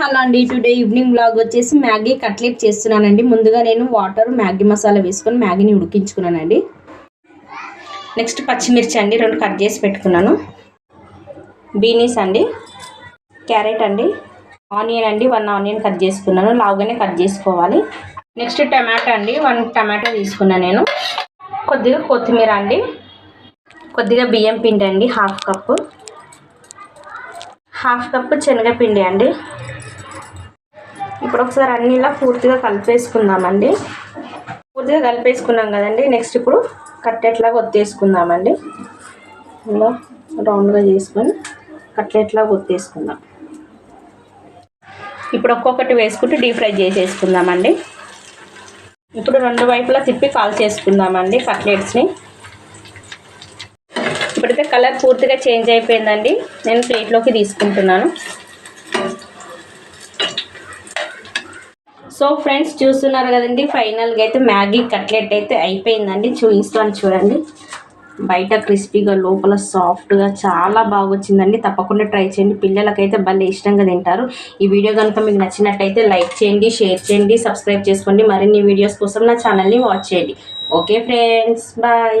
Hello అండి. Today evening blog వచ్చేసి Maggi cutlet చేస్తున్నానండి. ముందుగా నేను వాటర్ మ్యాగీ మసాలా వేసుకొని మ్యాగీని ఉడికించుకున్నానండి. నెక్స్ట్ పచ్చిమిర్చి అండి రెండు కట్ చేసి పెట్టుకున్నాను. బీనీస్ అండి క్యారెట్ అండి ఆనియన్ అండి వన్ ఆనియన్ కట్ చేసుకున్నాను. లావుగానే కట్ చేసుకోవాలి. నెక్స్ట్ టమాటా అండి వన్ టమాటా తీసుకున్నాను నేను. కొద్దిగా కొత్తిమీర అండి కొద్దిగా బియ్యం పిండి అండి హాఫ్ కప్పు. హాఫ్ కప్పు శనగపిండి అండి. ఇప్పుడు ఒకసారి అన్ని ఇలా పూర్తిగా కలిపేసుకుందామండి. పూర్తిగా కలిపేసుకున్నాం కదండి. నెక్స్ట్ ఇప్పుడు కట్లెట్లాగా ఒత్తేసుకుందామండి. ఇలా రౌండ్గా చేసుకొని కట్లెట్లాగా ఒత్తేసుకుందాం. ఇప్పుడు ఒక్కొక్కటి వేసుకుంటూ డీప్ ఫ్రై చేసేసుకుందామండి. ఇప్పుడు రెండు వైపులా తిప్పి కాల్ చేసుకుందామండి కట్లెట్స్ని. ఇప్పుడైతే కలర్ పూర్తిగా చేంజ్ అయిపోయిందండి. నేను ప్లేట్లోకి తీసుకుంటున్నాను. సో ఫ్రెండ్స్ చూస్తున్నారు కదండి ఫైనల్గా అయితే మ్యాగీ కట్లెట్ అయితే అయిపోయిందండి. చూపిస్తాను చూడండి. బయట క్రిస్పీగా లోపల సాఫ్ట్గా చాలా బాగా వచ్చిందండి తప్పకుండా ట్రై చేయండి. పిల్లలకైతే భలే ఇష్టంగా తింటారు. ఈ వీడియో కనుక మీకు నచ్చినట్టయితే లైక్ చేయండి షేర్ చేయండి సబ్స్క్రైబ్ చేసుకోండి. మరిన్ని వీడియోస్ కోసం నా ఛానల్ని వాచ్ చేయండి. Okay friends bye.